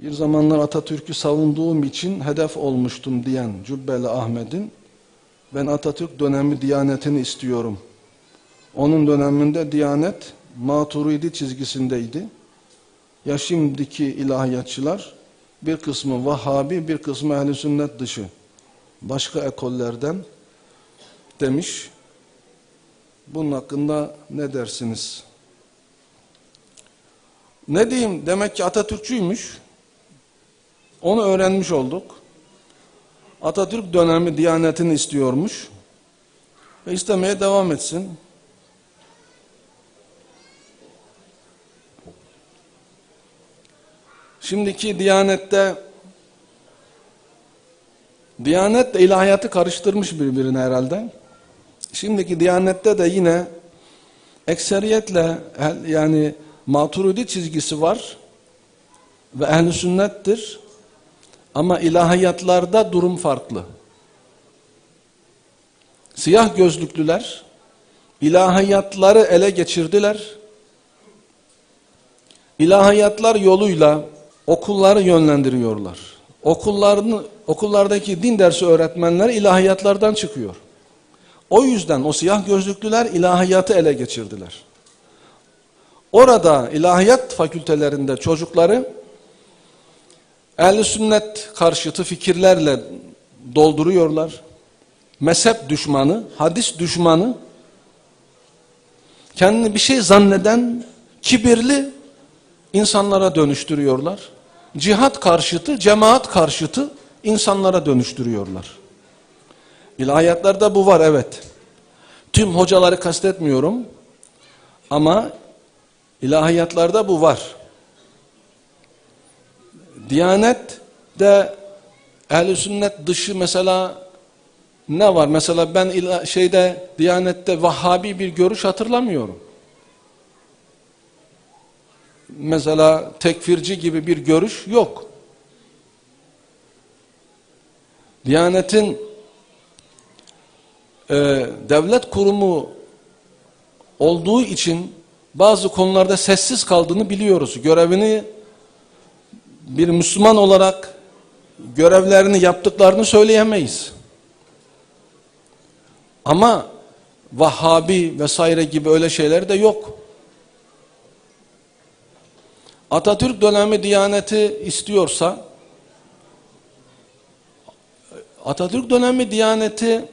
Bir zamanlar Atatürk'ü savunduğum için hedef olmuştum diyen Cübbeli Ahmet'in ben Atatürk dönemi diyanetini istiyorum. Onun döneminde diyanet Maturidi çizgisindeydi. Ya şimdiki ilahiyatçılar bir kısmı Vahhabi bir kısmı Ehl-i Sünnet dışı başka ekollerden demiş. Bunun hakkında ne dersiniz? Ne diyeyim demek ki Atatürkçüymüş. Onu öğrenmiş olduk. Atatürk dönemi diyanetini istiyormuş. Ve istemeye devam etsin. Şimdiki diyanette Diyanet de ilahiyatı karıştırmış birbirine herhalde. Şimdiki diyanette de yine ekseriyetle yani maturidi çizgisi var ve ehl sünnettir. Ama ilahiyatlarda durum farklı. Siyah gözlüklüler ilahiyatları ele geçirdiler. İlahiyatlar yoluyla okulları yönlendiriyorlar. Okullarını, okullardaki din dersi öğretmenler ilahiyatlardan çıkıyor. O yüzden o siyah gözlüklüler ilahiyatı ele geçirdiler. Orada ilahiyat fakültelerinde çocukları ehl sünnet karşıtı fikirlerle dolduruyorlar. Mezhep düşmanı, hadis düşmanı, kendini bir şey zanneden kibirli insanlara dönüştürüyorlar. Cihat karşıtı, cemaat karşıtı insanlara dönüştürüyorlar. İlahiyatlarda bu var evet. Tüm hocaları kastetmiyorum. Ama ilahiyatlarda bu var. Diyanet de ehl sünnet dışı mesela ne var? Mesela ben şeyde Diyanette Vahhabi bir görüş hatırlamıyorum. Mesela tekfirci gibi bir görüş yok. Diyanetin e, devlet kurumu olduğu için bazı konularda sessiz kaldığını biliyoruz. Görevini bir Müslüman olarak görevlerini yaptıklarını söyleyemeyiz. Ama Vahhabi vesaire gibi öyle şeyler de yok. Atatürk dönemi diyaneti istiyorsa Atatürk dönemi diyaneti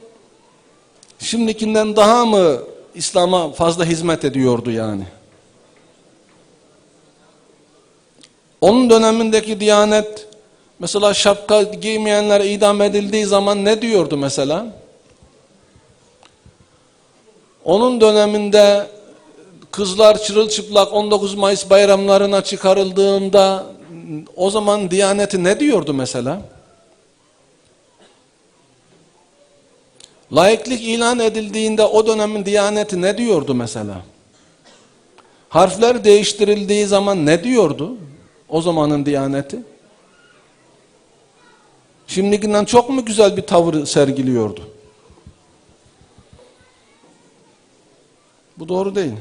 şimdikinden daha mı İslam'a fazla hizmet ediyordu yani? Onun dönemindeki diyanet mesela şapka giymeyenler idam edildiği zaman ne diyordu mesela? Onun döneminde kızlar çırılçıplak 19 Mayıs bayramlarına çıkarıldığında o zaman Diyaneti ne diyordu mesela? Laiklik ilan edildiğinde o dönemin Diyaneti ne diyordu mesela? Harfler değiştirildiği zaman ne diyordu? O zamanın Diyaneti. Şimdikinden çok mu güzel bir tavır sergiliyordu? Bu doğru değil.